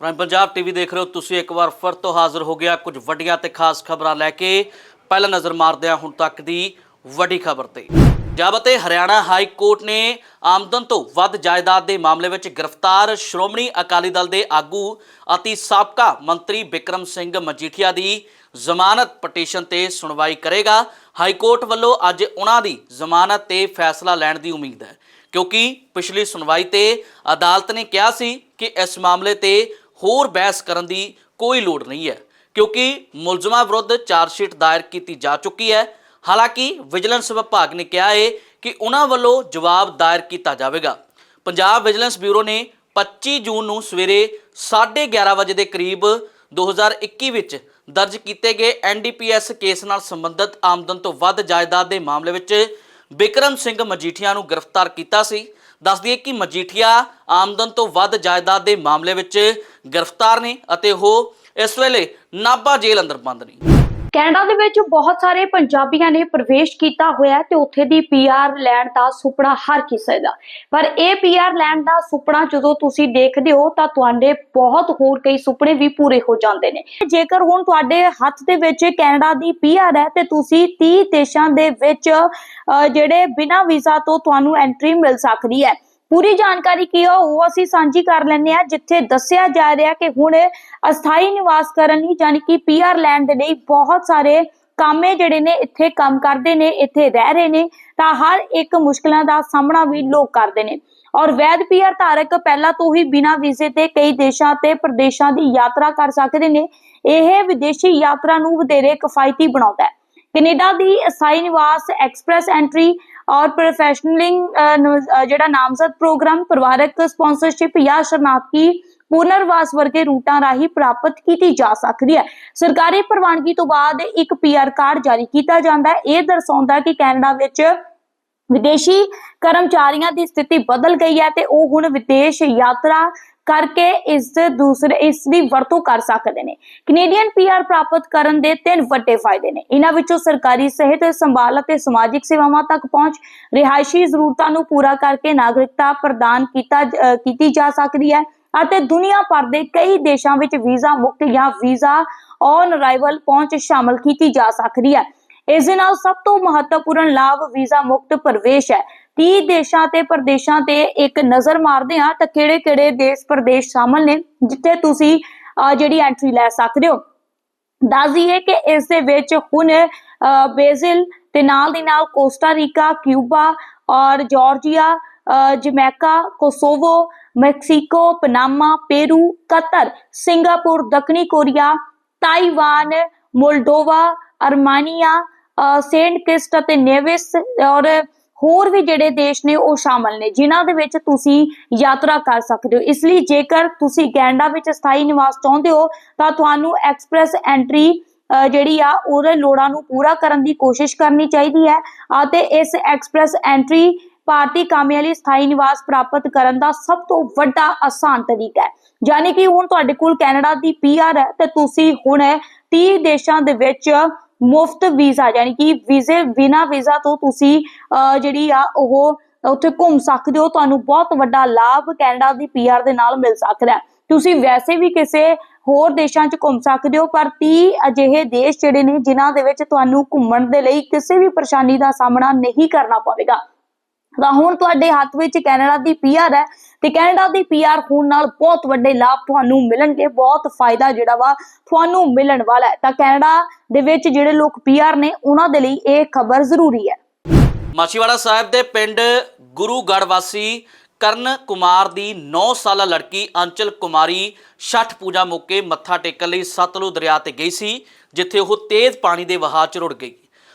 Prime Punjab TV ਦੇਖ ਰਹੇ ਹੋ, ਤੁਸੀਂ ਇੱਕ ਵਾਰ ਫਿਰ ਤੋਂ ਹਾਜ਼ਰ ਹੋ ਗਿਆ ਕੁਝ ਵੱਡੀਆਂ ਤੇ ਖਾਸ ਖਬਰਾਂ ਲੈ ਕੇ। ਪਹਿਲਾਂ ਨਜ਼ਰ ਮਾਰਦੇ ਹਾਂ ਹੁਣ ਤੱਕ ਦੀ ਵੱਡੀ ਖਬਰ ਤੇ। ਪੰਜਾਬ ਅਤੇ ਹਰਿਆਣਾ ਹਾਈ ਕੋਰਟ ਨੇ ਆਮਦਨ ਤੋਂ ਵੱਧ ਜਾਇਦਾਦ ਦੇ ਮਾਮਲੇ ਵਿੱਚ ਗ੍ਰਿਫਤਾਰ ਸ਼੍ਰੋਮਣੀ ਅਕਾਲੀ ਦਲ ਦੇ ਆਗੂ ਅਤੇ ਸਾਬਕਾ ਮੰਤਰੀ ਬਿਕਰਮ ਸਿੰਘ ਮਜੀਠੀਆ ਦੀ ਜ਼ਮਾਨਤ ਪਟੀਸ਼ਨ ਤੇ ਸੁਣਵਾਈ ਕਰੇਗਾ। ਹਾਈ ਕੋਰਟ ਵੱਲੋਂ ਅੱਜ ਉਹਨਾਂ ਦੀ ਜ਼ਮਾਨਤ ਤੇ ਫੈਸਲਾ ਲੈਣ ਦੀ ਉਮੀਦ ਹੈ। ਕਿਉਂਕਿ ਪਿਛਲੀ ਸੁਣਵਾਈ ਤੇ ਅਦਾਲਤ ਨੇ ਕਿਹਾ ਸੀ ਕਿ ਇਸ ਮਾਮਲੇ ਤੇ ਹੋਰ ਬਹਿਸ ਕਰਨ ਦੀ ਕੋਈ ਲੋੜ ਨਹੀਂ ਹੈ, ਕਿਉਂਕਿ ਮੁਲਜ਼ਮਾਂ ਵਿਰੁੱਧ ਚਾਰਜਸ਼ੀਟ ਦਾਇਰ ਕੀਤੀ ਜਾ ਚੁੱਕੀ ਹੈ। ਹਾਲਾਂਕਿ ਵਿਜੀਲੈਂਸ ਵਿਭਾਗ ਨੇ ਕਿਹਾ ਹੈ ਕਿ ਉਹਨਾਂ ਵੱਲੋਂ ਜਵਾਬ ਦਾਇਰ ਕੀਤਾ ਜਾਵੇਗਾ। ਪੰਜਾਬ ਵਿਜੀਲੈਂਸ ਬਿਊਰੋ ਨੇ 25 ਜੂਨ ਨੂੰ ਸਵੇਰੇ 11:30 ਵਜੇ ਦੇ ਕਰੀਬ 2021 ਵਿੱਚ ਦਰਜ ਕੀਤੇ ਗਏ ਐਨਡੀਪੀਐਸ ਕੇਸ ਨਾਲ ਸੰਬੰਧਿਤ ਆਮਦਨ ਤੋਂ ਵੱਧ ਜਾਇਦਾਦ ਦੇ ਮਾਮਲੇ ਵਿੱਚ ਬਿਕਰਮ ਸਿੰਘ ਮਜੀਠੀਆ ਨੂੰ ਗ੍ਰਿਫਤਾਰ ਕੀਤਾ ਸੀ। ਦੱਸ ਦਈਏ ਕਿ ਮਜੀਠੀਆ ਆਮਦਨ ਤੋਂ ਵੱਧ ਜਾਇਦਾਦ ਦੇ ਮਾਮਲੇ ਵਿੱਚ ਗ੍ਰਿਫਤਾਰ ਨੇ ਅਤੇ ਉਹ ਇਸ ਵੇਲੇ ਨਾਭਾ ਜੇਲ੍ਹ ਅੰਦਰ ਬੰਦ ਨੇ। ਕੈਨੇਡਾ ਦੇ ਵਿੱਚ ਬਹੁਤ ਸਾਰੇ ਪੰਜਾਬੀਆਂ ਨੇ ਪ੍ਰਵੇਸ਼ ਕੀਤਾ ਹੋਇਆ ਹੈ ਤੇ ਉੱਥੇ ਦੀ ਪੀਆਰ ਲੈਣ ਦਾ ਸੁਪਨਾ ਹਰ ਕਿਸੇ ਦਾ। ਪਰ ਇਹ ਪੀਆਰ ਲੈਣ ਦਾ ਸੁਪਨਾ ਜਦੋਂ ਤੁਸੀਂ ਦੇਖਦੇ ਹੋ ਤਾਂ ਤੁਹਾਡੇ ਬਹੁਤ ਹੋਰ ਕਈ ਸੁਪਨੇ ਵੀ ਪੂਰੇ ਹੋ ਜਾਂਦੇ ਨੇ। ਜੇਕਰ ਹੁਣ ਤੁਹਾਡੇ ਹੱਥ ਦੇ ਵਿੱਚ ਕੈਨੇਡਾ ਦੀ ਪੀਆਰ ਹੈ ਤੇ ਤੁਸੀਂ 30 ਦੇਸ਼ਾਂ ਦੇ ਵਿੱਚ ਜਿਹੜੇ ਬਿਨਾਂ ਵੀਜ਼ਾ ਤੋਂ ਤੁਹਾਨੂੰ ਐਂਟਰੀ ਮਿਲ ਸਕਦੀ ਹੈ। ਪੂਰੀ ਜਾਣਕਾਰੀ ਕੀ ਹੈ ਉਹ ਅਸੀਂ ਸਾਂਝੀ ਕਰ ਲੈਂਦੇ ਆ ਜਿੱਥੇ ਦੱਸਿਆ ਜਾ ਰਿਹਾ ਕਿ ਹੁਣ ਅਸਥਾਈ ਨਿਵਾਸ ਕਰਨ ਲਈ ਯਾਨੀ ਕਿ ਪੀਆਰ ਲੈਣ ਦੇ ਲਈ ਬਹੁਤ ਸਾਰੇ ਕਾਮੇ ਜਿਹੜੇ ਨੇ, ਇੱਥੇ ਕੰਮ ਕਰਦੇ ਨੇ, ਇੱਥੇ ਰਹਿ ਰਹੇ ਨੇ, ਤਾਂ ਹਰ ਇੱਕ ਮੁਸ਼ਕਲਾਂ ਦਾ ਸਾਹਮਣਾ ਵੀ ਲੋਕ ਕਰਦੇ ਨੇ। ਔਰ ਵੈਦ ਪੀਆਰ ਧਾਰਕ ਪਹਿਲਾਂ ਤੋਂ ਹੀ ਬਿਨਾਂ ਵੀਜ਼ੇ ਤੇ ਕਈ ਦੇਸ਼ਾਂ ਤੇ ਪ੍ਰਦੇਸ਼ਾਂ ਦੀ ਯਾਤਰਾ ਕਰ ਸਕਦੇ ਨੇ। ਇਹ ਵਿਦੇਸ਼ੀ ਯਾਤਰਾ ਨੂੰ ਵਧੇਰੇ ਕਿਫਾਇਤੀ ਬਣਾਉਂਦਾ ਹੈ। ਕੈਨੇਡਾ ਦੀ ਅਸਥਾਈ ਨਿਵਾਸ ਐਕਸਪ੍ਰੈਸ ਐਂਟਰੀ ਔਰ ਪ੍ਰੋਫੈਸ਼ਨਲਿੰਗ ਜਿਹੜਾ ਨਾਮਜ਼ਦ ਪ੍ਰੋਗਰਾਮ ਪਰਿਵਾਰਕ ਸਪਾਂਸਰਸ਼ਿਪ ਜਾਂ ਸ਼ਰਨਾਰਥੀ ਪੁਨਰਵਾਸ ਵਰਗੇ ਰੂਟਾਂ ਰਾਹੀਂ ਪ੍ਰਾਪਤ ਕੀਤੀ ਜਾ ਸਕਦੀ ਹੈ। ਸਰਕਾਰੀ ਪ੍ਰਵਾਨਗੀ ਤੋਂ ਬਾਅਦ ਇੱਕ ਪੀਆਰ ਕਾਰਡ ਜਾਰੀ ਕੀਤਾ ਜਾਂਦਾ ਹੈ। ਇਹ ਦਰਸਾਉਂਦਾ ਕਿ ਕੈਨੇਡਾ ਵਿੱਚ ਵਿਦੇਸ਼ੀ ਕਰਮਚਾਰੀਆਂ ਦੀ ਸਥਿਤੀ ਬਦਲ ਗਈ ਹੈ ਤੇ ਉਹ ਹੁਣ ਵਿਦੇਸ਼ ਯਾਤਰਾ ਕਰਕੇ ਇਸ ਦੂਸਰੇ, ਇਸ ਦੀ ਵਰਤੋਂ ਕਰ ਸਕਦੇ ਨੇ। ਕੈਨੇਡੀਅਨ ਪੀਆਰ ਪ੍ਰਾਪਤ ਕਰਨ ਦੇ ਤਿੰਨ ਵੱਡੇ ਫਾਇਦੇ ਨੇ। ਇਹਨਾਂ ਵਿੱਚੋਂ ਸਰਕਾਰੀ ਸਿਹਤ ਸੰਭਾਲ ਅਤੇ ਸਮਾਜਿਕ ਸੇਵਾਵਾਂ ਤੱਕ ਪਹੁੰਚ, ਰਿਹਾਇਸ਼ੀ ਜ਼ਰੂਰਤਾਂ ਨੂੰ ਪੂਰਾ ਕਰਕੇ ਨਾਗਰਿਕਤਾ ਪ੍ਰਦਾਨ ਕੀਤਾ ਕੀਤੀ ਜਾ ਸਕਦੀ ਹੈ ਅਤੇ ਦੁਨੀਆ ਭਰ ਦੇ ਕਈ ਦੇਸ਼ਾਂ ਵਿੱਚ ਵੀਜ਼ਾ ਮੁਕਤ ਜਾਂ ਵੀਜ਼ਾ ਔਨ ਅਰਾਈਵਲ ਪਹੁੰਚ ਸ਼ਾਮਲ ਕੀਤੀ ਜਾ ਸਕਦੀ ਹੈ। ਇਸ ਦੇ ਨਾਲ ਸਭ ਤੋਂ ਮਹੱਤਵਪੂਰਨ ਲਾਭ ਵੀਜ਼ਾ ਮੁਕਤ ਪ੍ਰਵੇਸ਼ ਹੈ। 30 ਦੇਸ਼ਾਂ ਤੇ ਪ੍ਰਦੇਸ਼ਾਂ ਤੇ ਇੱਕ ਨਜ਼ਰ ਮਾਰਦੇ ਹਾਂ ਤਾਂ ਕਿਹੜੇ-ਕਿਹੜੇ ਦੇਸ਼ ਪ੍ਰਦੇਸ਼ ਸ਼ਾਮਲ ਨੇ, ਜਿੱਥੇ ਤੁਸੀਂ ਜਿਹੜੀ ਐਂਟਰੀ ਲੈ ਸਕਦੇ ਹੋ। ਦੱਸ ਦਈਏ ਕਿ ਇਸ ਦੇ ਵਿੱਚ ਹੁਣ ਬ੍ਰਾਜ਼ੀਲ ਤੇ ਨਾਲ ਦੀ ਨਾਲ ਕੋਸਟਾ ਰੀਕਾ, ਕਿਊਬਾ ਔਰ Georgia Jamaica, Kosovo, Mexico, Panama, Peru, Qatar, Singapore, ਦੱਖਣੀ Korea, Taiwan, Moldova, Armenia Saint ਕਿਸਟ ਅਤੇ ਨੇਵਿਸ ਔਰ ਹੋਰ ਵੀ ਜਿਹੜੇ ਦੇਸ਼ ਨੇ ਉਹ ਸ਼ਾਮਲ ਨੇ, ਜਿਨ੍ਹਾਂ ਦੇ ਵਿੱਚ ਤੁਸੀਂ ਯਾਤਰਾ ਕਰ ਸਕਦੇ ਹੋ। ਇਸ ਲਈ ਜੇਕਰ ਤੁਸੀਂ ਕੈਨੇਡਾ ਵਿੱਚ ਸਥਾਈ ਨਿਵਾਸ ਚਾਹੁੰਦੇ ਹੋ, ਤਾਂ ਤੁਹਾਨੂੰ ਐਕਸਪ੍ਰੈਸ ਐਂਟਰੀ ਜਿਹੜੀ ਆ, ਉਹਦੇ ਲੋੜਾਂ ਨੂੰ ਪੂਰਾ ਕਰਨ ਦੀ ਕੋਸ਼ਿਸ਼ ਕਰਨੀ ਚਾਹੀਦੀ ਹੈ ਅਤੇ ਇਸ ਐਕਸਪ੍ਰੈਸ ਐਂਟਰੀ ਭਾਰਤੀ ਕਾਮਿਆਂ ਲਈ ਸਥਾਈ ਨਿਵਾਸ ਪ੍ਰਾਪਤ ਕਰਨ ਦਾ ਸਭ ਤੋਂ ਵੱਡਾ ਆਸਾਨ ਤਰੀਕਾ ਹੈ। ਯਾਨੀ ਕਿ ਹੁਣ ਤੁਹਾਡੇ ਕੋਲ ਕੈਨੇਡਾ ਦੀ ਪੀਆਰ ਹੈ ਤੇ ਤੁਸੀਂ ਹੁਣ 30 ਦੇਸ਼ਾਂ ਦੇ ਵਿੱਚ ਮੁਫਤ ਵੀਜ਼ਾ, ਯਾਨੀ ਕਿ ਵੀਜ਼ੇ, ਬਿਨਾ ਵੀਜ਼ਾ ਤੋਂ ਤੁਸੀਂ ਜਿਹੜੀ ਆ ਉਹ ਉੱਥੇ ਘੁੰਮ ਸਕਦੇ ਹੋ। ਤੁਹਾਨੂੰ ਬਹੁਤ ਵੱਡਾ ਲਾਭ ਕੈਨੇਡਾ ਦੀ ਪੀਆਰ ਦੇ ਨਾਲ ਮਿਲ ਸਕਦਾ ਹੈ। ਤੁਸੀਂ ਵੈਸੇ ਵੀ ਕਿਸੇ ਹੋਰ ਦੇਸ਼ਾਂ 'ਚ ਘੁੰਮ ਸਕਦੇ ਹੋ, ਪਰ 30 ਅਜਿਹੇ ਦੇਸ਼ ਜਿਹੜੇ ਨੇ, ਜਿਨ੍ਹਾਂ ਦੇ ਵਿੱਚ ਤੁਹਾਨੂੰ ਘੁੰਮਣ ਦੇ ਲਈ ਕਿਸੇ ਵੀ ਪਰੇਸ਼ਾਨੀ ਦਾ ਸਾਹਮਣਾ ਨਹੀਂ ਕਰਨਾ ਪਵੇਗਾ। ਤਾਂ ਹੁਣ ਤੁਹਾਡੇ ਹੱਥ ਵਿੱਚ ਕੈਨੇਡਾ ਦੀ ਪੀਆਰ ਹੈ ਤੇ ਕੈਨੇਡਾ ਦੀ ਪੀਆਰ ਹੋਣ ਨਾਲ ਬਹੁਤ ਵੱਡੇ ਲਾਭ ਤੁਹਾਨੂੰ ਮਿਲਣਗੇ, ਬਹੁਤ ਫਾਇਦਾ ਜਿਹੜਾ ਵਾ ਤੁਹਾਨੂੰ ਮਿਲਣ ਵਾਲਾ ਹੈ। ਤਾਂ ਕੈਨੇਡਾ ਦੇ ਵਿੱਚ ਜਿਹੜੇ ਲੋਕ ਪੀਆਰ ਨੇ, ਉਹਨਾਂ ਦੇ ਲਈ ਇਹ ਖਬਰ ਜ਼ਰੂਰੀ ਹੈ। ਮਾਛੀਵਾੜਾ ਸਾਹਿਬ ਦੇ ਪਿੰਡ ਗੁਰੂਗੜ੍ਹ ਵਾਸੀ ਕਰਨ ਕੁਮਾਰ ਦੀ 9 ਸਾਲਾ ਲੜਕੀ ਅੰਚਲ ਕੁਮਾਰੀ ਛਠ ਪੂਜਾ ਮੌਕੇ ਮੱਥਾ ਟੇਕਣ ਲਈ ਸਤਲੁਜ ਦਰਿਆ ਤੇ ਗਈ ਸੀ, ਜਿੱਥੇ ਉਹ ਤੇਜ਼ ਪਾਣੀ ਦੇ ਵਹਾਅ 'ਚ ਰੁੜ ਗਈ।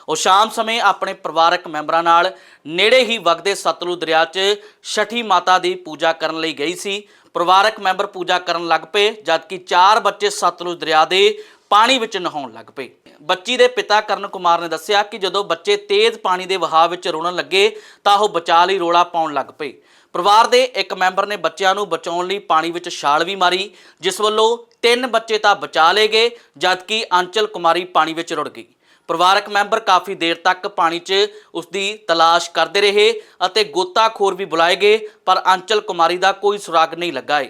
ਉਹ ਸ਼ਾਮ ਸਮੇਂ ਆਪਣੇ ਪਰਿਵਾਰਕ ਮੈਂਬਰਾਂ ਨਾਲ ਨੇੜੇ ਹੀ ਵਗਦੇ ਸਤਲੁਜ ਦਰਿਆ 'ਚ ਛਠੀ ਮਾਤਾ ਦੀ ਪੂਜਾ ਕਰਨ ਲਈ ਗਈ ਸੀ। ਪਰਿਵਾਰਕ ਮੈਂਬਰ ਪੂਜਾ ਕਰਨ ਲੱਗ ਪਏ, ਜਦਕਿ ਚਾਰ ਬੱਚੇ ਸਤਲੁਜ ਦਰਿਆ ਦੇ ਪਾਣੀ ਵਿੱਚ ਨਹਾਉਣ ਲੱਗ ਪਏ। ਬੱਚੀ ਦੇ ਪਿਤਾ ਕਰਨ ਕੁਮਾਰ ਨੇ ਦੱਸਿਆ ਕਿ ਜਦੋਂ ਬੱਚੇ ਤੇਜ਼ ਪਾਣੀ ਦੇ ਵਹਾਅ ਵਿੱਚ ਰੁੜਨ ਲੱਗੇ, ਤਾਂ ਉਹ ਬਚਾਅ ਲਈ ਰੋਲਾ ਪਾਉਣ ਲੱਗ ਪਏ। ਪਰਿਵਾਰ ਦੇ ਇੱਕ ਮੈਂਬਰ ਨੇ ਬੱਚਿਆਂ ਨੂੰ ਬਚਾਉਣ ਲਈ ਪਾਣੀ ਵਿੱਚ ਛਾਲ ਵੀ ਮਾਰੀ, ਜਿਸ ਵੱਲੋਂ ਤਿੰਨ ਬੱਚੇ ਤਾਂ ਬਚਾ ਲਏ ਗਏ, ਜਦਕਿ ਅੰਚਲ ਕੁਮਾਰੀ ਪਾਣੀ ਵਿੱਚ ਰੁੜ ਗਈ। ਪਰਿਵਾਰਕ ਮੈਂਬਰ ਕਾਫੀ ਦੇਰ ਤੱਕ ਪਾਣੀ 'ਚ ਉਸ ਦੀ ਤਲਾਸ਼ ਕਰਦੇ ਰਹੇ ਅਤੇ ਗੋਤਾਖੋਰ ਵੀ ਬੁਲਾਏ ਗਏ, ਪਰ ਅੰਚਲ ਕੁਮਾਰੀ ਦਾ ਕੋਈ ਸੁਰਾਗ ਨਹੀਂ ਲੱਗਾ ਏ।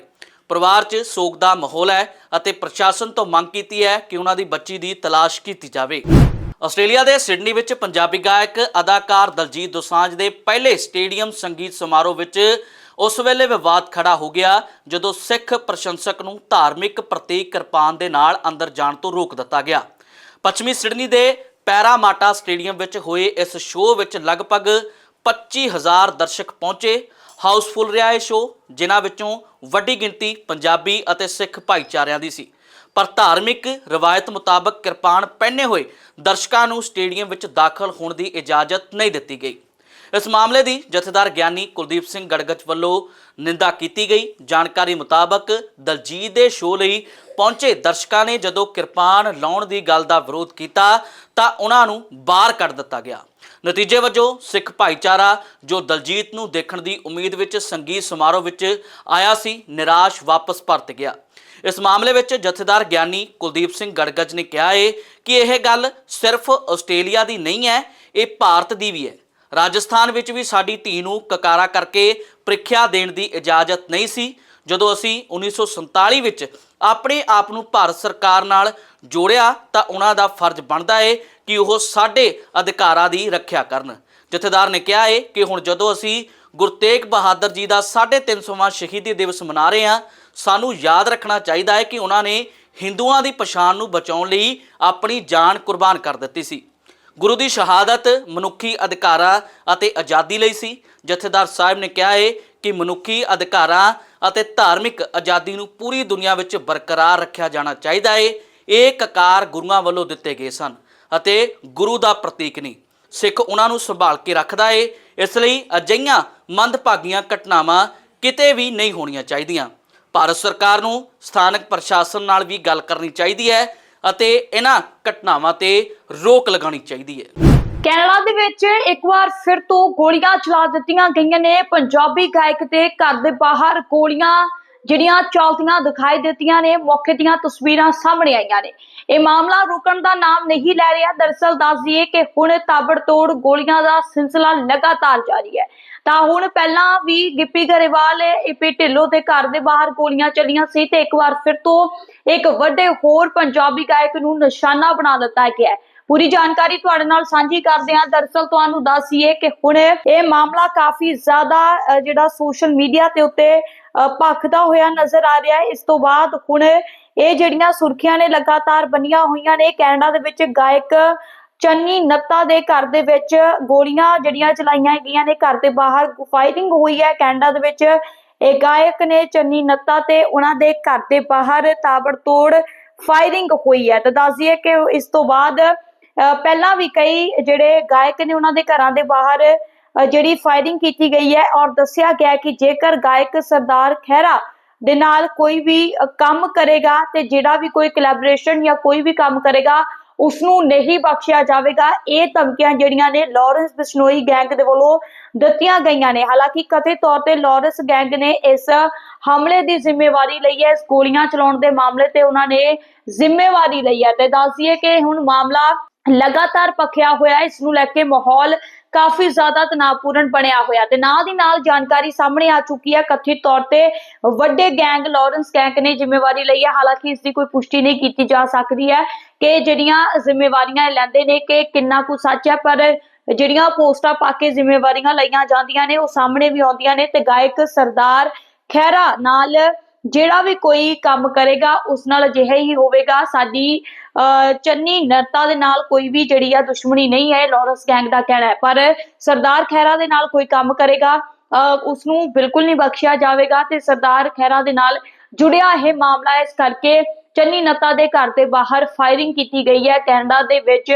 ਪਰਿਵਾਰ 'ਚ ਸੋਗ ਦਾ ਮਾਹੌਲ ਹੈ ਅਤੇ ਪ੍ਰਸ਼ਾਸਨ ਤੋਂ ਮੰਗ ਕੀਤੀ ਹੈ ਕਿ ਉਹਨਾਂ ਦੀ ਬੱਚੀ ਦੀ ਤਲਾਸ਼ ਕੀਤੀ ਜਾਵੇ। ਆਸਟ੍ਰੇਲੀਆ ਦੇ ਸਿਡਨੀ ਵਿੱਚ ਪੰਜਾਬੀ ਗਾਇਕ, ਅਦਾਕਾਰ ਦਲਜੀਤ ਦੋਸਾਂਝ ਦੇ ਪਹਿਲੇ ਸਟੇਡੀਅਮ ਸੰਗੀਤ ਸਮਾਰੋਹ ਵਿੱਚ ਉਸ ਵੇਲੇ ਵਿਵਾਦ ਖੜਾ ਹੋ ਗਿਆ, ਜਦੋਂ ਸਿੱਖ ਪ੍ਰਸ਼ੰਸਕ ਨੂੰ ਧਾਰਮਿਕ ਪ੍ਰਤੀਕ ਕਿਰਪਾਨ ਦੇ ਨਾਲ ਅੰਦਰ ਜਾਣ ਤੋਂ ਰੋਕ ਦਿੱਤਾ ਗਿਆ। ਪੱਛਮੀ ਸਿਡਨੀ ਦੇ ਪੈਰਾਮਾਟਾ ਸਟੇਡੀਅਮ ਵਿੱਚ ਹੋਏ ਇਸ ਸ਼ੋਅ ਵਿੱਚ ਲਗਭਗ 25000 ਦਰਸ਼ਕ ਪਹੁੰਚੇ। ਹਾਊਸਫੁੱਲ ਰਿਹਾ ਇਹ ਸ਼ੋਅ, ਜਿਨ੍ਹਾਂ ਵਿੱਚੋਂ ਵੱਡੀ ਗਿਣਤੀ ਪੰਜਾਬੀ ਅਤੇ ਸਿੱਖ ਭਾਈਚਾਰਿਆਂ ਦੀ ਸੀ। ਪਰ ਧਾਰਮਿਕ ਰਵਾਇਤ ਮੁਤਾਬਕ ਕਿਰਪਾਨ ਪਹਿਨੇ ਹੋਏ ਦਰਸ਼ਕਾਂ ਨੂੰ ਸਟੇਡੀਅਮ ਵਿੱਚ ਦਾਖਲ ਹੋਣ ਦੀ ਇਜਾਜ਼ਤ ਨਹੀਂ ਦਿੱਤੀ ਗਈ। ਇਸ ਮਾਮਲੇ ਦੀ ਜਥੇਦਾਰ ਗਿਆਨੀ ਕੁਲਦੀਪ ਸਿੰਘ ਗੜਗਚ ਵੱਲੋਂ ਨਿੰਦਾ ਕੀਤੀ ਗਈ। ਜਾਣਕਾਰੀ ਮੁਤਾਬਕ ਦਲਜੀਤ ਦੇ ਸ਼ੋਅ ਲਈ ਪਹੁੰਚੇ ਦਰਸ਼ਕਾਂ ਨੇ ਜਦੋਂ ਕਿਰਪਾਨ ਲਾਉਣ ਦੀ ਗੱਲ ਦਾ ਵਿਰੋਧ ਕੀਤਾ, ਤਾਂ ਉਹਨਾਂ ਨੂੰ ਬਾਹਰ ਕੱਢ ਦਿੱਤਾ ਗਿਆ। ਨਤੀਜੇ ਵਜੋਂ ਸਿੱਖ ਭਾਈਚਾਰਾ, ਜੋ ਦਲਜੀਤ ਨੂੰ ਦੇਖਣ ਦੀ ਉਮੀਦ ਵਿੱਚ ਸੰਗੀਤ ਸਮਾਰੋਹ ਵਿੱਚ ਆਇਆ ਸੀ, ਨਿਰਾਸ਼ ਵਾਪਸ ਪਰਤ ਗਿਆ। ਇਸ ਮਾਮਲੇ ਵਿੱਚ ਜਥੇਦਾਰ ਗਿਆਨੀ ਕੁਲਦੀਪ ਸਿੰਘ ਗੜਗਜ ਨੇ ਕਿਹਾ ਹੈ ਕਿ ਇਹ ਗੱਲ ਸਿਰਫ ਆਸਟ੍ਰੇਲੀਆ ਦੀ ਨਹੀਂ ਹੈ, ਇਹ ਭਾਰਤ ਦੀ ਵੀ ਹੈ। ਰਾਜਸਥਾਨ ਵਿੱਚ ਵੀ ਸਾਡੀ ਧੀ ਨੂੰ ਕਕਾਰਾ ਕਰਕੇ ਪ੍ਰੀਖਿਆ ਦੇਣ ਦੀ ਇਜਾਜ਼ਤ ਨਹੀਂ ਸੀ। ਜਦੋਂ ਅਸੀਂ 1947 ਵਿੱਚ ਆਪਣੇ ਆਪ ਨੂੰ ਭਾਰਤ ਸਰਕਾਰ ਨਾਲ ਜੋੜਿਆ ਤਾਂ ਉਹਨਾਂ ਦਾ ਫਰਜ਼ ਬਣਦਾ ਏ ਕਿ ਉਹ ਸਾਡੇ ਅਧਿਕਾਰਾਂ ਦੀ ਰੱਖਿਆ ਕਰਨ। ਜਥੇਦਾਰ ਨੇ ਕਿਹਾ ਹੈ ਕਿ ਹੁਣ ਜਦੋਂ ਅਸੀਂ ਗੁਰੂ ਤੇਗ ਬਹਾਦਰ ਜੀ ਦਾ 350ਵਾਂ ਸ਼ਹੀਦੀ ਦਿਵਸ ਮਨਾ ਰਹੇ ਹਾਂ, ਸਾਨੂੰ ਯਾਦ ਰੱਖਣਾ ਚਾਹੀਦਾ ਹੈ ਕਿ ਉਹਨਾਂ ਨੇ ਹਿੰਦੂਆਂ ਦੀ ਪਛਾਣ ਨੂੰ ਬਚਾਉਣ ਲਈ ਆਪਣੀ ਜਾਨ ਕੁਰਬਾਨ ਕਰ ਦਿੱਤੀ ਸੀ। ਗੁਰੂ ਦੀ ਸ਼ਹਾਦਤ ਮਨੁੱਖੀ ਅਧਿਕਾਰਾਂ ਅਤੇ ਆਜ਼ਾਦੀ ਲਈ ਸੀ। ਜਥੇਦਾਰ ਸਾਹਿਬ ਨੇ ਕਿਹਾ ਹੈ ਕਿ ਮਨੁੱਖੀ ਅਧਿਕਾਰਾਂ ਅਤੇ ਧਾਰਮਿਕ ਆਜ਼ਾਦੀ ਨੂੰ ਪੂਰੀ ਦੁਨੀਆ ਵਿੱਚ ਬਰਕਰਾਰ ਰੱਖਿਆ ਜਾਣਾ ਚਾਹੀਦਾ ਹੈ ਇਹ ਕਕਾਰ ਗੁਰੂਆਂ ਵੱਲੋਂ ਦਿੱਤੇ ਗਏ ਸਨ ਅਤੇ ਗੁਰੂ ਦਾ ਪ੍ਰਤੀਕ ਨਹੀਂ। ਸਿੱਖ ਉਹਨਾਂ ਨੂੰ ਸੰਭਾਲ ਕੇ ਰੱਖਦਾ ਏ। ਇਸ ਲਈ ਅਜਈਆਂ ਮੰਦਭਾਗੀਆਂ ਘਟਨਾਵਾਂ ਕਿਤੇ ਵੀ ਨਹੀਂ ਹੋਣੀਆਂ ਚਾਹੀਦੀਆਂ। ਭਾਰਤ ਸਰਕਾਰ ਨੂੰ ਸਥਾਨਕ ਪ੍ਰਸ਼ਾਸਨ ਨਾਲ ਵੀ ਗੱਲ ਕਰਨੀ ਚਾਹੀਦੀ ਹੈ ਅਤੇ ਇਹਨਾਂ ਘਟਨਾਵਾਂ ਤੇ ਰੋਕ ਲਗਾਉਣੀ ਚਾਹੀਦੀ ਹੈ। ਕੈਨੇਡਾ ਦੇ ਵਿੱਚ ਇੱਕ ਵਾਰ ਫਿਰ ਤੋਂ ਗੋਲੀਆਂ ਚਲਾ ਦਿੱਤੀਆਂ ਗਈਆਂ ਨੇ। ਪੰਜਾਬੀ ਗਾਇਕ ਦੇ ਘਰ ਦੇ ਬਾਹਰ ਗੋਲੀਆਂ ਜਿਹੜੀਆਂ ਚਲਦੀਆਂ ਦਿਖਾਈ ਦਿੱਤੀਆਂ ਨੇ, ਮੌਕੇ ਦੀਆਂ ਤਸਵੀਰਾਂ ਸਾਹਮਣੇ ਆਈਆਂ ਨੇ। ਇਹ ਮਾਮਲਾ ਰੁਕਣ ਦਾ ਨਾਮ ਨਹੀਂ ਲੈ ਰਿਹਾ। ਦਰਸਲ ਦੱਸ ਦਈਏ ਕਿ ਹੁਣ ਤਾਬੜਤੋੜ ਗੋਲੀਆਂ ਦਾ ਸਿਲਸਿਲਾ ਲਗਾਤਾਰ ਜਾਰੀ ਹੈ। ਤਾਂ ਹੁਣ ਪਹਿਲਾਂ ਵੀ ਗਿੱਪੀ ਗਰੇਵਾਲ ਏਪੀ ਢਿੱਲੋਂ ਦੇ ਘਰ ਦੇ ਬਾਹਰ ਗੋਲੀਆਂ ਚੱਲੀਆਂ ਸੀ ਤੇ ਇੱਕ ਵਾਰ ਫਿਰ ਤੋਂ ਇੱਕ ਵੱਡੇ ਹੋਰ ਪੰਜਾਬੀ ਗਾਇਕ ਨੂੰ ਨਿਸ਼ਾਨਾ ਬਣਾ ਦਿੱਤਾ ਗਿਆ ਹੈ। ਪੂਰੀ ਜਾਣਕਾਰੀ ਤੁਹਾਡੇ ਨਾਲ ਸਾਂਝੀ ਕਰਦੇ ਹਾਂ। ਦਰਸਲ ਤੁਹਾਨੂੰ ਦੱਸੀਏ ਕਿ ਹੁਣ ਇਹ ਮਾਮਲਾ ਕਾਫੀ ਜ਼ਿਆਦਾ ਜਿਹੜਾ ਸੋਸ਼ਲ ਮੀਡੀਆ ਤੇ ਉੱਤੇ ਭਖਦਾ ਹੋਇਆ ਨਜ਼ਰ ਆ ਰਿਹਾ ਹੈ। ਇਸ ਤੋਂ ਬਾਅਦ ਹੁਣ ਇਹ ਜਿਹੜੀਆਂ ਸੁਰਖੀਆਂ ਨੇ ਲਗਾਤਾਰ ਬਣੀਆਂ ਹੋਈਆਂ ਨੇ ਕੈਨੇਡਾ ਦੇ ਵਿੱਚ ਗਾਇਕ ਚੰਨੀ ਨੱਤਾ ਦੇ ਘਰ ਦੇ ਵਿੱਚ ਗੋਲੀਆਂ ਜਿਹੜੀਆਂ ਚਲਾਈਆਂ ਗਈਆਂ ਨੇ ਘਰ ਦੇ ਬਾਹਰ ਫਾਇਰਿੰਗ ਹੋਈ ਹੈ। ਕੈਨੇਡਾ ਦੇ ਵਿੱਚ ਇਹ ਗਾਇਕ ਨੇ ਚੰਨੀ ਨੱਤਾ ਤੇ ਉਹਨਾਂ ਦੇ ਘਰ ਦੇ ਬਾਹਰ ਤਾਬੜਤੋੜ ਫਾਇਰਿੰਗ ਹੋਈ ਹੈ। ਤਾਂ ਦੱਸ ਦਈਏ ਕਿ ਇਸ ਤੋਂ ਬਾਅਦ ਅ, ਪਹਿਲਾਂ ਵੀ ਕਈ ਜਿਹੜੇ ਗਾਇਕ ਨੇ ਉਹਨਾਂ ਦੇ ਘਰਾਂ ਦੇ ਬਾਹਰ ਜਿਹੜੀ ਫਾਇਰਿੰਗ ਕੀਤੀ ਗਈ ਹੈ ਔਰ ਦੱਸਿਆ ਗਿਆ ਕਿ ਜੇਕਰ ਗਾਇਕ ਸਰਦਾਰ ਖਹਿਰਾ ਦੇ ਨਾਲ ਕੋਈ ਵੀ ਕੰਮ ਕਰੇਗਾ ਤੇ ਜਿਹੜਾ ਵੀ ਕੋਈ ਕੋਲੈਬੋਰੇਸ਼ਨ ਜਾਂ ਕੋਈ ਵੀ ਕੰਮ ਕਰੇਗਾ ਉਸ ਨੂੰ ਨਹੀਂ ਬਖਸ਼ਿਆ ਜਾਵੇਗਾ। ਇਹ ਧਮਕੀਆਂ ਜਿਹੜੀਆਂ ਨੇ ਲਾਰੈਂਸ ਬਿਸ਼ਨੋਈ ਗੈਂਗ ਦੇ ਵੱਲੋਂ ਦਿੱਤੀਆਂ ਗਈਆਂ ਨੇ। ਹਾਲਾਂਕਿ ਕਥਿਤ ਤੌਰ ਤੇ ਲਾਰੈਂਸ ਗੈਂਗ ਨੇ ਇਸ ਹਮਲੇ ਦੀ ਜ਼ਿੰਮੇਵਾਰੀ ਲਈ ਹੈ, ਇਸ ਗੋਲੀਆਂ ਚਲਾਉਣ ਦੇ ਮਾਮਲੇ ਤੇ ਉਹਨਾਂ ਨੇ ਜ਼ਿੰਮੇਵਾਰੀ ਲਈ ਹੈ। ਤੇ ਦੱਸ ਦਈਏ ਕਿ ਹੁਣ ਮਾਮਲਾ ਲਗਾਤਾਰ ਪੱਖਿਆ ਹੋਇਆ ਹੈ। ਇਸ ਨੂੰ ਲੈ ਕੇ ਮਾਹੌਲ ਕਾਫੀ ਜ਼ਿਆਦਾ ਤਣਾਅਪੂਰਨ ਬਣਿਆ ਹੋਇਆ ਤੇ ਨਾਲ ਦੀ ਨਾਲ ਜਾਣਕਾਰੀ ਸਾਹਮਣੇ ਆ ਚੁੱਕੀ ਹੈ ਕਥਿਤ ਤੌਰ ਤੇ ਵੱਡੇ ਗੈਂਗ ਲਾਰੈਂਸ ਗੈਂਗ ਨੇ ਜ਼ਿੰਮੇਵਾਰੀ ਲਈ ਹੈ। ਹਾਲਾਂਕਿ ਇਸ ਦੀ ਕੋਈ ਪੁਸ਼ਟੀ ਨਹੀਂ ਕੀਤੀ ਜਾ ਸਕਦੀ ਹੈ ਕਿ ਜਿਹੜੀਆਂ ਜ਼ਿੰਮੇਵਾਰੀਆਂ ਲੈਂਦੇ ਨੇ ਕਿ ਕਿੰਨਾ ਕੁ ਸੱਚ ਹੈ, ਪਰ ਜਿਹੜੀਆਂ ਪੋਸਟਾਂ ਪਾ ਕੇ ਜ਼ਿੰਮੇਵਾਰੀਆਂ ਲਈਆਂ ਜਾਂਦੀਆਂ ਨੇ, ਉਹ ਸਾਹਮਣੇ ਵੀ ਆਉਂਦੀਆਂ ਨੇ ਤੇ ਗਾਇਕ ਸਰਦਾਰ ਖਹਿਰਾ ਨਾਲ ਜਿਹੜਾ ਵੀ ਕੋਈ ਕੰਮ ਕਰੇਗਾ, ਉਸ ਨਾਲ ਅਜਿਹਾ ਹੀ ਹੋਵੇਗਾ। ਸਾਡੀ ਚੰਨੀ ਨਰਤਾ ਦੇ ਨਾਲ ਕੋਈ ਵੀ ਜਿਹੜੀ ਆ ਦੁਸ਼ਮਣੀ ਨਹੀਂ ਹੈ, ਲਾਰੈਂਸ ਗੈਂਗ ਦਾ ਕਹਿਣਾ ਹੈ। ਪਰ ਸਰਦਾਰ ਖਹਿਰਾ ਦੇ ਨਾਲ ਕੋਈ ਕੰਮ ਕਰੇਗਾ ਉਸ ਨੂੰ ਬਿਲਕੁਲ ਨਹੀਂ ਬਖਸ਼ਿਆ ਜਾਵੇਗਾ ਤੇ ਸਰਦਾਰ ਖਹਿਰਾ ਦੇ ਨਾਲ ਜੁੜਿਆ ਇਹ ਮਾਮਲਾ ਇਸ ਕਰਕੇ ਚੰਨੀ ਨੱਤਾ ਦੇ ਘਰ ਦੇ ਬਾਹਰ ਫਾਇਰਿੰਗ ਕੀਤੀ ਗਈ ਹੈ। ਕੈਨੇਡਾ ਦੇ ਵਿੱਚ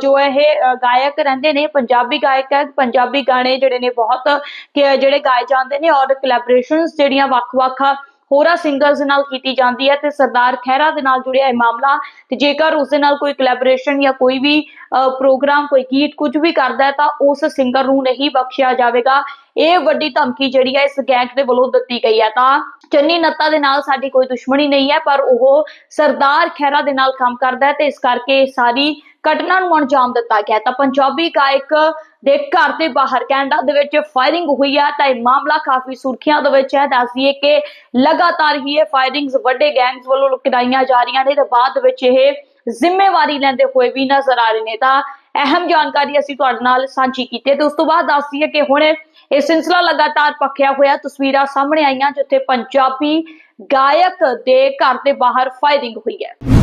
ਜੋ ਇਹ ਗਾਇਕ ਰਹਿੰਦੇ ਨੇ, ਪੰਜਾਬੀ ਗਾਇਕ ਹੈ, ਪੰਜਾਬੀ ਗਾਣੇ ਜਿਹੜੇ ਨੇ ਬਹੁਤ ਜਿਹੜੇ ਗਾਏ ਜਾਂਦੇ ਨੇ ਔਰ ਕੋਲੈਬੋਰੇਸ਼ਨਸ ਜਿਹੜੀਆਂ ਵੱਖ-ਵੱਖ ਹੋਰਾਂ ਸਿੰਗਰਸ ਨਾਲ ਕੀਤੀ ਜਾਂਦੀ ਹੈ ਤੇ ਸਰਦਾਰ ਖਹਿਰਾ ਦੇ ਨਾਲ ਜੁੜਿਆ ਇਹ ਮਾਮਲਾ ਤੇ ਜੇਕਰ ਉਸ ਦੇ ਨਾਲ ਕੋਈ ਕੋਲੈਬੋਰੇਸ਼ਨ ਜਾਂ ਕੋਈ ਵੀ ਪ੍ਰੋਗਰਾਮ ਕੋਈ ਗੀਤ ਕੁਝ ਵੀ ਕਰਦਾ ਹੈ ਤਾਂ ਉਸ ਸਿੰਗਰ ਨੂੰ ਨਹੀਂ ਬਖਸ਼ਿਆ ਜਾਵੇਗਾ। ਇਹ ਵੱਡੀ ਧਮਕੀ ਜਿਹੜੀ ਹੈ ਇਸ ਗੈਂਗ ਦੇ ਵੱਲੋਂ ਦਿੱਤੀ ਗਈ ਹੈ। ਤਾਂ ਚੰਨੀ ਨੱਤਾ ਦੇ ਨਾਲ ਸਾਡੀ ਕੋਈ ਦੁਸ਼ਮਣੀ ਨਹੀਂ ਹੈ, ਪਰ ਉਹ ਸਰਦਾਰ ਖਹਿਰਾ ਦੇ ਨਾਲ ਕੰਮ ਕਰਦਾ ਹੈ ਤੇ ਇਸ ਕਰਕੇ ਸਾਰੀ ਘਟਨਾ ਨੂੰ ਅੰਜਾਮ ਦਿੱਤਾ ਗਿਆ ਤਾਂ ਪੰਜਾਬੀ ਗਾਇਕ ਦੇ ਘਰ ਦੇ ਬਾਹਰ ਕੈਨੇਡਾ ਦੇ ਵਿੱਚ ਫਾਇਰਿੰਗ ਹੋਈ ਹੈ ਤਾਂ ਇਹ ਮਾਮਲਾ ਕਾਫੀ ਸੁਰਖੀਆਂ ਦੇ ਵਿੱਚ ਹੈ। ਦੱਸਦੀਏ ਕਿ ਲਗਾਤਾਰ ਹੀ ਇਹ ਫਾਇਰਿੰਗਸ ਵੱਡੇ ਗੈਂਗਸ ਵੱਲੋਂ ਕਰਾਈਆਂ ਜਾ ਰਹੀਆਂ ਨੇ ਤੇ ਬਾਅਦ ਵਿੱਚ ਇਹ ਜ਼ਿੰਮੇਵਾਰੀ ਲੈਂਦੇ ਹੋਏ ਵੀ ਨਜ਼ਰ ਆ ਰਹੇ ਨੇ। ਤਾਂ ਅਹਿਮ ਜਾਣਕਾਰੀ ਅਸੀਂ ਤੁਹਾਡੇ ਨਾਲ ਸਾਂਝੀ ਕੀਤੀ ਤੇ ਉਸ ਤੋਂ ਬਾਅਦ ਦੱਸ ਦਈਏ ਕਿ ਹੁਣ ਇਹ ਸਿਲਸਿਲਾ ਲਗਾਤਾਰ ਪੱਖਿਆ ਹੋਇਆ। ਤਸਵੀਰਾਂ ਸਾਹਮਣੇ ਆਈਆਂ, ਜਿੱਥੇ ਪੰਜਾਬੀ ਗਾਇਕ ਦੇ ਘਰ ਦੇ ਬਾਹਰ ਫਾਇਰਿੰਗ ਹੋਈ ਹੈ।